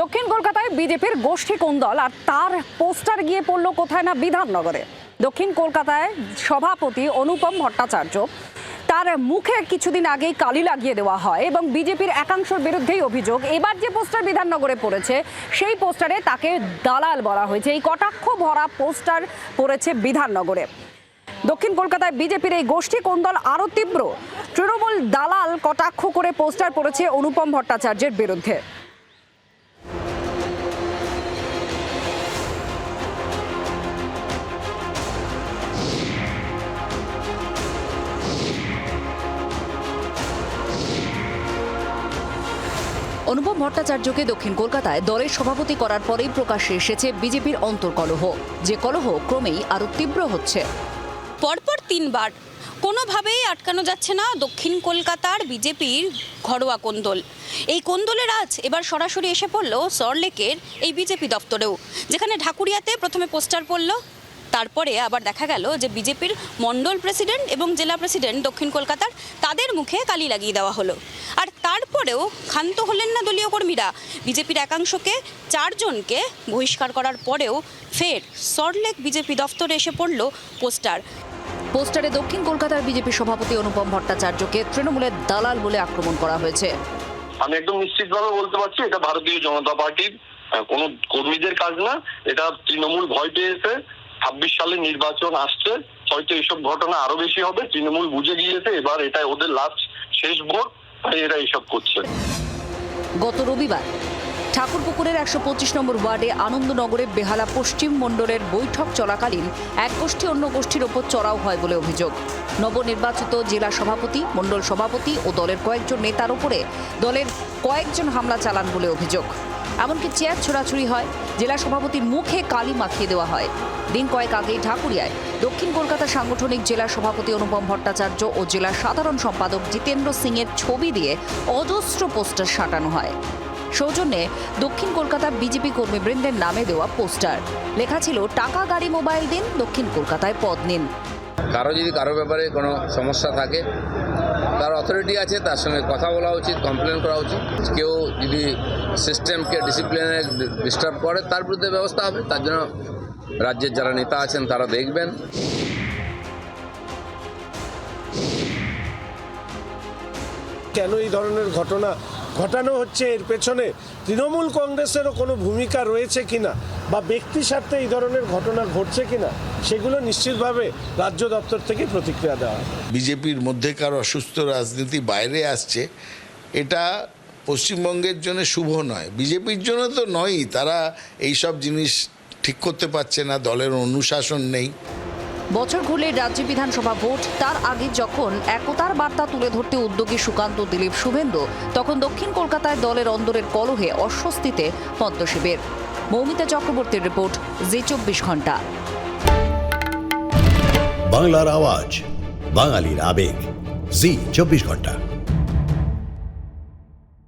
দক্ষিণ কলকাতায় বিজেপির গোষ্ঠী কোন্দল আর তার পোস্টার গিয়ে পড়ল কোথায় না বিধাননগরে? দক্ষিণ কলকাতায় সভাপতি অনুপম ভট্টাচার্য, তার মুখে কিছুদিন আগেই কালি লাগিয়ে দেওয়া হয় এবং বিজেপির একাংশের বিরুদ্ধেই অভিযোগ। এবার যে পোস্টার বিধাননগরে পড়েছে, সেই পোস্টারে তাকে দালাল বলা হয়েছে। এই কটাক্ষ ভরা পোস্টার পড়েছে বিধাননগরে। দক্ষিণ কলকাতায় বিজেপির এই গোষ্ঠী কোন্দল আরও তীব্র। তৃণমূল দালাল কটাক্ষ করে পোস্টার পড়েছে অনুপম ভট্টাচার্যের বিরুদ্ধে। অনুপম ভট্টাচার্যকে দক্ষিণ কলকাতায় দলের সভাপতি করার পরেই প্রকাশ্যে এসেছে বিজেপির অন্তর্কলহ। যে কলহ ক্রমেই আরও তীব্র হচ্ছে। পরপর তিনবার। কোনোভাবেই আটকানো যাচ্ছে না দক্ষিণ কলকাতার বিজেপির ঘরোয়া কোন্দল। এই কোন্দলের আজ এবার সরাসরি এসে পড়ল সরলেকের এই বিজেপি দপ্তরেও, যেখানে ঢাকুরিয়াতে প্রথমে পোস্টার পড়ল। তারপরে আবার দেখা গেল যে বিজেপির মণ্ডল প্রেসিডেন্ট এবং জেলা প্রেসিডেন্ট দক্ষিণ কলকাতার তাদের মুখে কালি লাগিয়ে দেওয়া হলো। তারপরেও ক্ষান্ত হলেন না দলীয় কর্মীরা। বিজেপির একাংশকে চারজনকে বহিষ্কার করার পরেও ফের সরলেক বিজেপি দপ্তরে এসে পড়ল পোস্টার। পোস্টারে দক্ষিণ কলকাতার বিজেপি সভাপতি অনুপম ভট্টাচার্যকে তৃণমূলের দালাল বলে আক্রমণ করা হয়েছে। আমি একদম নিশ্চিতভাবে বলতে পারছি এটা ভারতীয় জনতা পার্টির কোনো কর্মীদের কাজ না। এটা তৃণমূল ভয় পেয়েছে ছাব্বিশ সালে নির্বাচন আসছে হয়তো এইসব ঘটনা আরও বেশি হবে। তৃণমূল বুঝে গিয়েছে এবার এটা ওদের লাস্ট শেষ ভোট। এরা এইসব করছে। গত রবিবার ঠাকুরপুকুরের একশো পঁচিশ নম্বর ওয়ার্ডে আনন্দনগরে বেহালা পশ্চিম মণ্ডলের বৈঠক চলাকালীন এক গোষ্ঠী অন্য গোষ্ঠীর ওপর চড়াও হয় বলে অভিযোগ। নবনির্বাচিত জেলা সভাপতি, মণ্ডল সভাপতি ও দলের কয়েকজন নেতার ওপরে দলের কয়েকজন হামলা চালান বলে অভিযোগ। এমনকি চেয়ার ছোড়াছুড়ি হয়, জেলা সভাপতির মুখে কালি মাখিয়ে দেওয়া হয়। দিন কয়েক আগেই ঢাকুরিয়ায় দক্ষিণ কলকাতা সাংগঠনিক জেলা সভাপতি অনুপম ভট্টাচার্য ও জেলা সাধারণ সম্পাদক জিতেন্দ্র সিংয়ের ছবি দিয়ে অজস্র পোস্টার সাঁটানো হয়। সৌজন্যে দক্ষিণ কলকাতা বিজেপি কর্মীবৃন্দের নামে দেওয়া পোস্টার। লেখা ছিল টাকা গাড়ি মোবাইল দিন দক্ষিণ কলকাতায় পদ নিন। কারও যদি কারও ব্যাপারে কোনো সমস্যা থাকে তার অথরিটি আছে তার সঙ্গে কথা বলা উচিত কমপ্লেন করা উচিত। কেউ যদি সিস্টেমকে ডিসিপ্লিনে ডিস্টার্ব করে তার বিরুদ্ধে ব্যবস্থা হবে। তার জন্য রাজ্যের যারা নেতা আছেন তারা দেখবেন। কেন এই ধরনের ঘটনা? ঘটানো হচ্ছে। এর পেছনে তৃণমূল কংগ্রেসেরও কোনো ভূমিকা রয়েছে কিনা বা ব্যক্তি স্বার্থে এই ধরনের ঘটনা ঘটছে কিনা, সেগুলো নিশ্চিতভাবে রাজ্য দপ্তর থেকে প্রতিক্রিয়া দেওয়া বিজেপির মধ্যেকার অসুস্থ রাজনীতি বাইরে আসছে, এটা পশ্চিমবঙ্গের জন্য শুভ নয়। বিজেপির জন্য তো নয়ই, তারা এইসব জিনিস ঠিক করতে পারছে না, দলের অনুশাসন নেই। বছর ঘুরলে রাজ্য বিধানসভা ভোট, তার আগে যখন একতার বার্তা তুলে ধরতে উদ্যোগী সুকান্ত দিলীপ শুভেন্দু, তখন দক্ষিণ কলকাতায় দলের অন্দরের কলহে অস্বস্তিতে পদ্মশিবের মৌমিতা চক্রবর্তীর রিপোর্ট, জি চব্বিশ ঘণ্টা। বাংলার আওয়াজ, বাঙালির আবেগ, জি চব্বিশ ঘণ্টা।